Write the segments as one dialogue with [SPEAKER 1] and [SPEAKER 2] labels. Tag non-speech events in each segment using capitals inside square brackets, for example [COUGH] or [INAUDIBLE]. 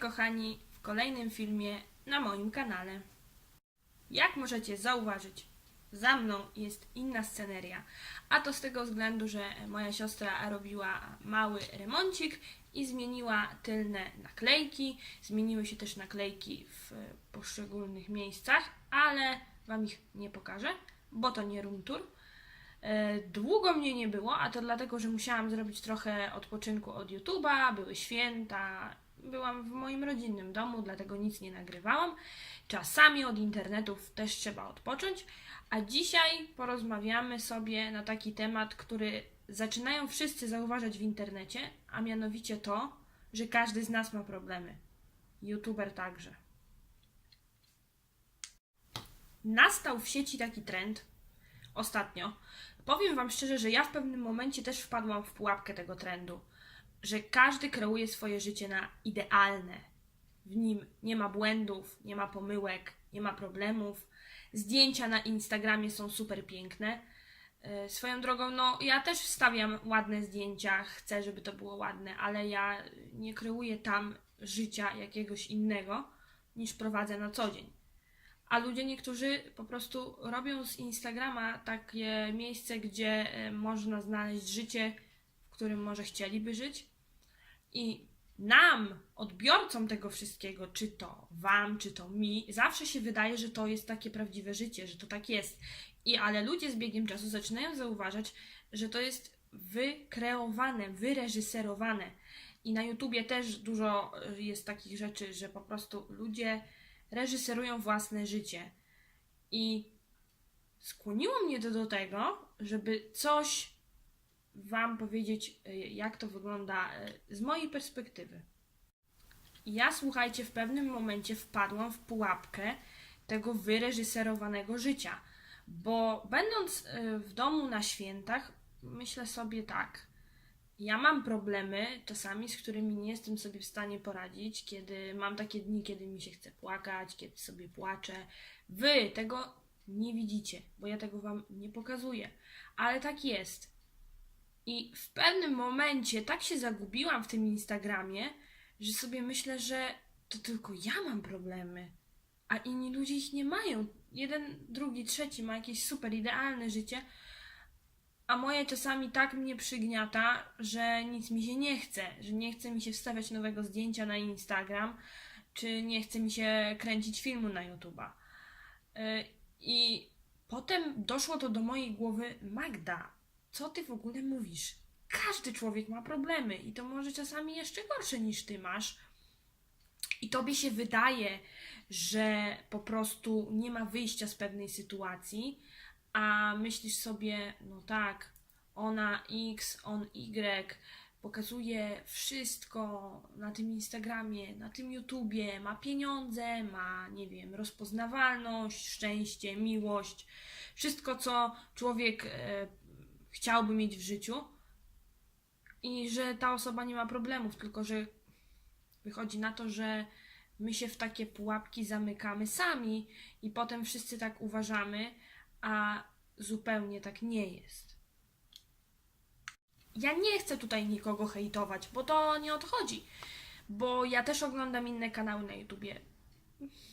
[SPEAKER 1] kochani w kolejnym filmie na moim kanale. Jak możecie zauważyć, za mną jest inna sceneria, a to z tego względu, że moja siostra robiła mały remoncik i zmieniła tylne naklejki. Zmieniły się też naklejki w poszczególnych miejscach, ale Wam ich nie pokażę, bo to nie room tour. E, Długo mnie nie było, a to dlatego, że musiałam zrobić trochę odpoczynku od YouTube'a, były święta, byłam w moim rodzinnym domu, dlatego nic nie nagrywałam. Czasami od internetów też trzeba odpocząć, a dzisiaj porozmawiamy sobie na taki temat, który zaczynają wszyscy zauważać w internecie, a mianowicie to, że każdy z nas ma problemy. YouTuber także. Nastał w sieci taki trend, ostatnio. Powiem Wam szczerze, że ja w pewnym momencie też wpadłam w pułapkę tego trendu, że każdy kreuje swoje życie na idealne. W nim nie ma błędów, nie ma pomyłek, nie ma problemów. Zdjęcia na Instagramie są super piękne. E, Swoją drogą, no ja też wstawiam ładne zdjęcia, chcę, żeby to było ładne, ale ja nie kreuję tam życia jakiegoś innego niż prowadzę na co dzień. A ludzie niektórzy po prostu robią z Instagrama takie miejsce, gdzie e, można znaleźć życie, którym może chcieliby żyć. I nam, odbiorcom tego wszystkiego, czy to wam, czy to mi, zawsze się wydaje, że to jest takie prawdziwe życie, że to tak jest. I ale ludzie z biegiem czasu zaczynają zauważać, że to jest wykreowane, wyreżyserowane. I na YouTubie też dużo e, jest takich rzeczy, że po prostu ludzie reżyserują własne życie. I skłoniło mnie to do tego, żeby coś Wam powiedzieć, y, jak to wygląda y, z mojej perspektywy. Ja, słuchajcie, w pewnym momencie wpadłam w pułapkę tego wyreżyserowanego życia, bo będąc y, w domu na świętach, myślę sobie tak. Ja mam problemy czasami, z którymi nie jestem sobie w stanie poradzić, kiedy mam takie dni, kiedy mi się chce płakać, kiedy sobie płaczę. Wy tego nie widzicie, bo ja tego wam nie pokazuję, ale tak jest. I w pewnym momencie tak się zagubiłam w tym Instagramie, że sobie myślę, że to tylko ja mam problemy, a inni ludzie ich nie mają. Jeden, drugi, trzeci ma jakieś super idealne życie, a moje czasami tak mnie przygniata, że nic mi się nie chce, że nie chce mi się wstawiać nowego zdjęcia na Instagram, czy nie chce mi się kręcić filmu na YouTube'a. Yy, I potem doszło to do mojej głowy, Magda, co ty w ogóle mówisz? Każdy człowiek ma problemy i to może czasami jeszcze gorsze niż ty masz. I tobie się wydaje, że po prostu nie ma wyjścia z pewnej sytuacji, a myślisz sobie, no tak, ona X, on Y, pokazuje wszystko na tym Instagramie, na tym YouTubie, ma pieniądze, ma, nie wiem, rozpoznawalność, szczęście, miłość, wszystko, co człowiek e, chciałby mieć w życiu. I że ta osoba nie ma problemów, tylko że wychodzi na to, że my się w takie pułapki zamykamy sami i potem wszyscy tak uważamy, a zupełnie tak nie jest. Ja nie chcę tutaj nikogo hejtować, bo to nie odchodzi. Bo ja też oglądam inne kanały na YouTubie.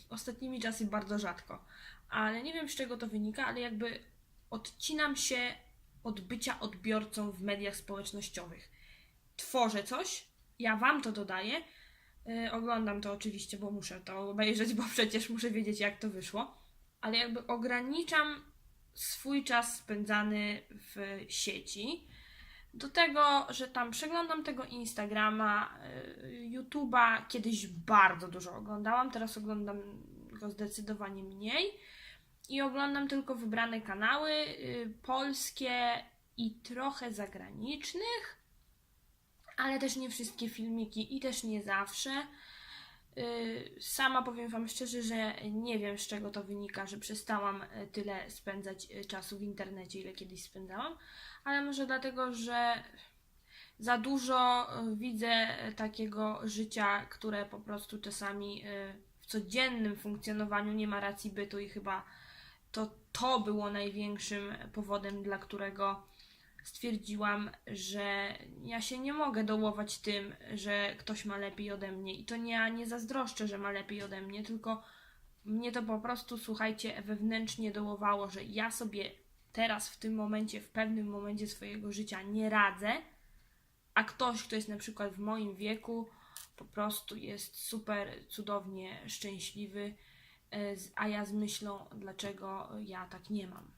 [SPEAKER 1] Ostatnimi czasy bardzo rzadko. Ale nie wiem z czego to wynika, ale jakby odcinam się od bycia odbiorcą w mediach społecznościowych. Tworzę coś, ja wam to dodaję. Yy, oglądam to oczywiście, bo muszę to obejrzeć, bo przecież muszę wiedzieć, jak to wyszło. Ale jakby ograniczam swój czas spędzany w sieci do tego, że tam przeglądam tego Instagrama, yy, YouTube'a. Kiedyś bardzo dużo oglądałam, teraz oglądam go zdecydowanie mniej. I oglądam tylko wybrane kanały yy, polskie i trochę zagranicznych, ale też nie wszystkie filmiki i też nie zawsze. Yy, Sama powiem Wam szczerze, że nie wiem z czego to wynika, że przestałam y, tyle spędzać y, czasu w internecie, ile kiedyś spędzałam, ale może dlatego, że za dużo y, widzę takiego życia, które po prostu czasami y, w codziennym funkcjonowaniu nie ma racji bytu i chyba to to było największym powodem, dla którego stwierdziłam, że ja się nie mogę dołować tym, że ktoś ma lepiej ode mnie. I to nie, ja nie zazdroszczę, że ma lepiej ode mnie, tylko mnie to po prostu, słuchajcie, wewnętrznie dołowało, że ja sobie teraz, w tym momencie, w pewnym momencie swojego życia nie radzę, a ktoś, kto jest na przykład w moim wieku, po prostu jest super cudownie szczęśliwy, a ja z myślą, dlaczego ja tak nie mam.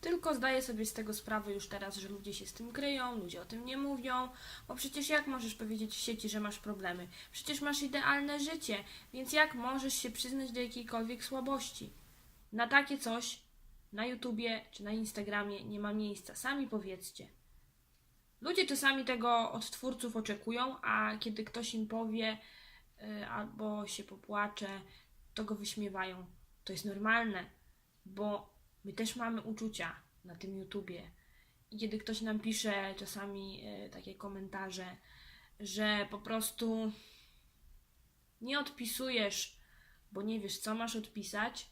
[SPEAKER 1] Tylko zdaję sobie z tego sprawę już teraz, że ludzie się z tym kryją, ludzie o tym nie mówią, bo przecież jak możesz powiedzieć w sieci, że masz problemy? Przecież masz idealne życie, więc jak możesz się przyznać do jakiejkolwiek słabości? Na takie coś na YouTubie czy na Instagramie nie ma miejsca, sami powiedzcie. Ludzie czasami tego od twórców oczekują, a kiedy ktoś im powie albo się popłacze, to go wyśmiewają. To jest normalne, bo my też mamy uczucia na tym YouTubie. I kiedy ktoś nam pisze czasami y, takie komentarze, że po prostu nie odpisujesz, bo nie wiesz, co masz odpisać,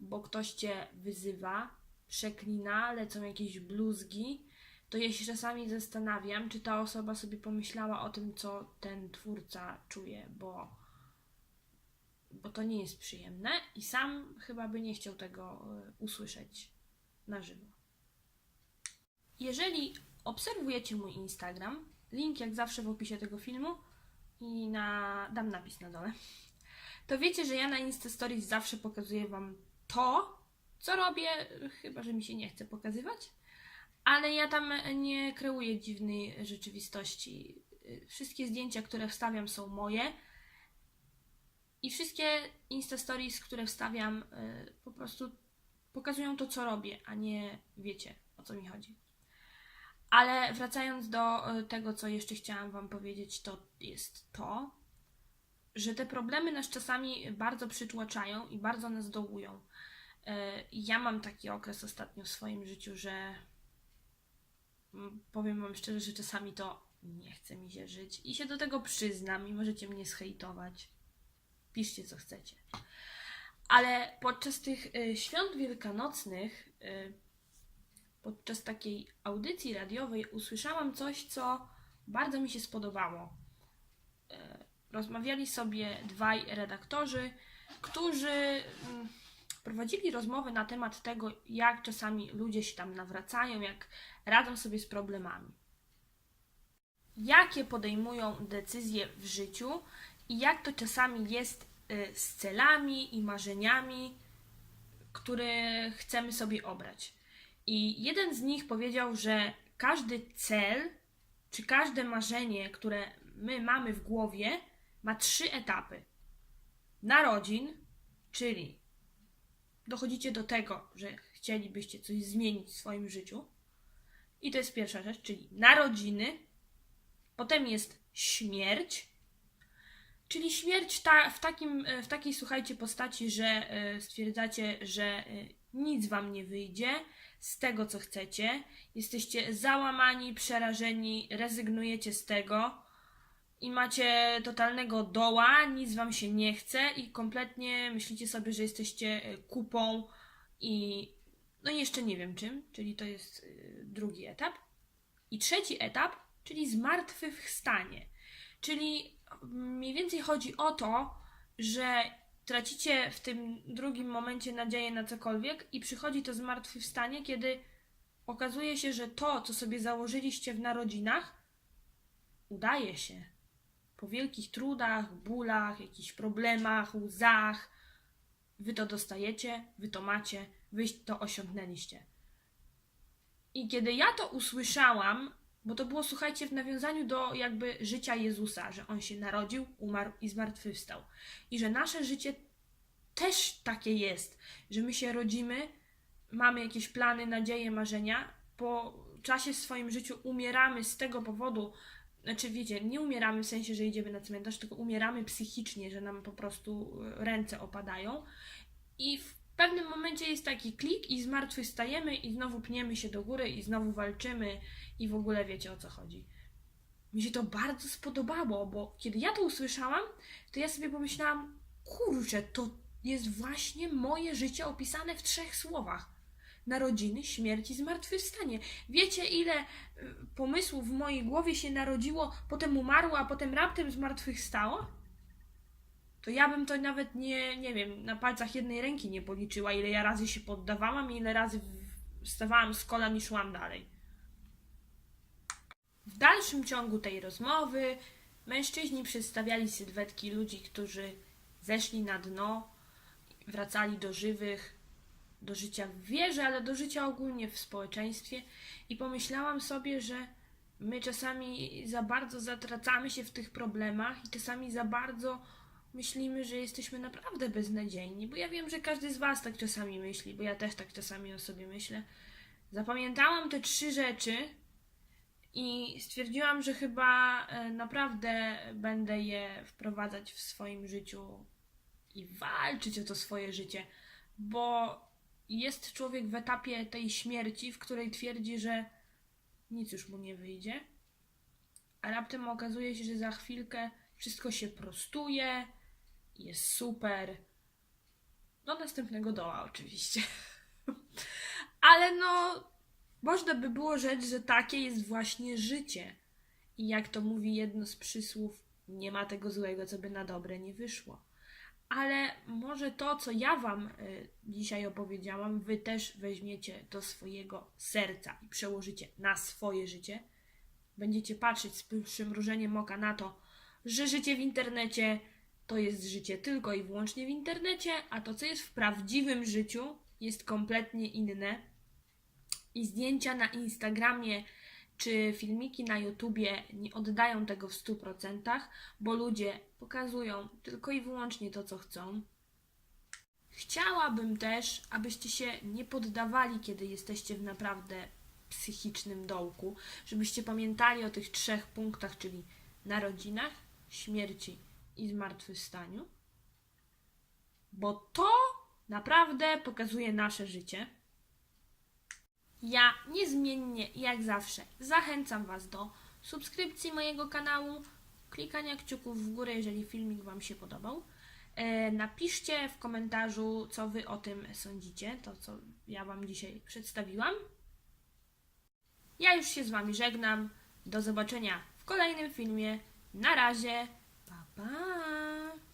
[SPEAKER 1] bo ktoś cię wyzywa, przeklina, lecą jakieś bluzgi, to ja się czasami zastanawiam, czy ta osoba sobie pomyślała o tym, co ten twórca czuje, bo, bo to nie jest przyjemne i sam chyba by nie chciał tego e, usłyszeć na żywo. Jeżeli obserwujecie mój Instagram, link jak zawsze w opisie tego filmu i na, dam napis na dole, to wiecie, że ja na Insta Stories zawsze pokazuję Wam to, co robię, chyba że mi się nie chce pokazywać. Ale ja tam nie kreuję dziwnej rzeczywistości. Wszystkie zdjęcia, które wstawiam, są moje. I wszystkie Insta Stories, które wstawiam, y, po prostu pokazują to, co robię, a nie wiecie, o co mi chodzi. Ale wracając do y, tego, co jeszcze chciałam Wam powiedzieć, to jest to, że te problemy nas czasami bardzo przytłaczają i bardzo nas dołują. Y, Ja mam taki okres ostatnio w swoim życiu, że powiem wam szczerze, że czasami to nie chce mi się żyć i się do tego przyznam i możecie mnie zhejtować. Piszcie co chcecie. Ale podczas tych y, świąt wielkanocnych, y, podczas takiej audycji radiowej usłyszałam coś, co bardzo mi się spodobało. Y, rozmawiali sobie dwaj redaktorzy, którzy mm, prowadzili rozmowę na temat tego, jak czasami ludzie się tam nawracają, jak radzą sobie z problemami. Jakie podejmują decyzje w życiu i jak to czasami jest y, z celami i marzeniami, które chcemy sobie obrać. I jeden z nich powiedział, że każdy cel czy każde marzenie, które my mamy w głowie, ma trzy etapy. Narodzin, czyli dochodzicie do tego, że chcielibyście coś zmienić w swoim życiu. I to jest pierwsza rzecz, czyli narodziny. Potem jest śmierć, czyli śmierć ta, w, takim, e, w takiej, słuchajcie, postaci, że e, stwierdzacie, że e, nic wam nie wyjdzie z tego, co chcecie. Jesteście załamani, przerażeni, rezygnujecie z tego i macie totalnego doła, nic wam się nie chce i kompletnie myślicie sobie, że jesteście e, kupą i no i jeszcze nie wiem czym, czyli to jest y, drugi etap. I trzeci etap, czyli zmartwychwstanie. Czyli mniej więcej chodzi o to, że tracicie w tym drugim momencie nadzieję na cokolwiek i przychodzi to zmartwychwstanie, kiedy okazuje się, że to, co sobie założyliście w narodzinach, udaje się. Po wielkich trudach, bólach, jakichś problemach, łzach, wy to dostajecie, wy to macie, wy to osiągnęliście. I kiedy ja to usłyszałam, bo to było, słuchajcie, w nawiązaniu do jakby życia Jezusa, że on się narodził, umarł i zmartwychwstał. I że nasze życie też takie jest, że my się rodzimy, mamy jakieś plany, nadzieje, marzenia, po czasie w swoim życiu umieramy z tego powodu, znaczy wiecie, nie umieramy w sensie, że idziemy na cmentarz, tylko umieramy psychicznie, że nam po prostu e, ręce opadają i w pewnym momencie jest taki klik i zmartwychwstajemy i znowu pniemy się do góry i znowu walczymy i w ogóle wiecie o co chodzi. Mi się to bardzo spodobało, bo kiedy ja to usłyszałam, to ja sobie pomyślałam, kurczę, to jest właśnie moje życie opisane w trzech słowach. Narodziny, śmierć i zmartwychwstanie. Wiecie, ile y, pomysłów w mojej głowie się narodziło, potem umarło, a potem raptem zmartwychwstało? To ja bym to nawet nie, nie wiem, na palcach jednej ręki nie policzyła, ile ja razy się poddawałam i ile razy wstawałam z kolan i szłam dalej. W dalszym ciągu tej rozmowy mężczyźni przedstawiali sylwetki ludzi, którzy zeszli na dno, wracali do żywych, do życia w wierze, ale do życia ogólnie w społeczeństwie i pomyślałam sobie, że my czasami za bardzo zatracamy się w tych problemach i czasami za bardzo myślimy, że jesteśmy naprawdę beznadziejni, bo ja wiem, że każdy z Was tak czasami myśli, bo ja też tak czasami o sobie myślę. Zapamiętałam te trzy rzeczy i stwierdziłam, że chyba e, naprawdę będę je wprowadzać w swoim życiu i walczyć o to swoje życie, bo jest człowiek w etapie tej śmierci, w której twierdzi, że nic już mu nie wyjdzie, a raptem okazuje się, że za chwilkę wszystko się prostuje, jest super. Do następnego doła, oczywiście. [LAUGHS] Ale no, można by było rzec, że takie jest właśnie życie. I jak to mówi jedno z przysłów, nie ma tego złego, co by na dobre nie wyszło. Ale może to, co ja Wam y, dzisiaj opowiedziałam, Wy też weźmiecie do swojego serca i przełożycie na swoje życie. Będziecie patrzeć z przymrużeniem oka na to, że życie w internecie to jest życie tylko i wyłącznie w internecie, a to, co jest w prawdziwym życiu, jest kompletnie inne. I zdjęcia na Instagramie czy filmiki na YouTubie nie oddają tego w 100%, bo ludzie pokazują tylko i wyłącznie to, co chcą. Chciałabym też, abyście się nie poddawali, kiedy jesteście w naprawdę psychicznym dołku, żebyście pamiętali o tych trzech punktach, czyli narodzinach, śmierci i zmartwychwstaniu, bo to naprawdę pokazuje nasze życie. Ja niezmiennie, jak zawsze, zachęcam Was do subskrypcji mojego kanału, klikania kciuków w górę, jeżeli filmik Wam się podobał. E, napiszcie w komentarzu, co Wy o tym sądzicie, to co ja Wam dzisiaj przedstawiłam. Ja już się z Wami żegnam. Do zobaczenia w kolejnym filmie. Na razie. Pa, pa.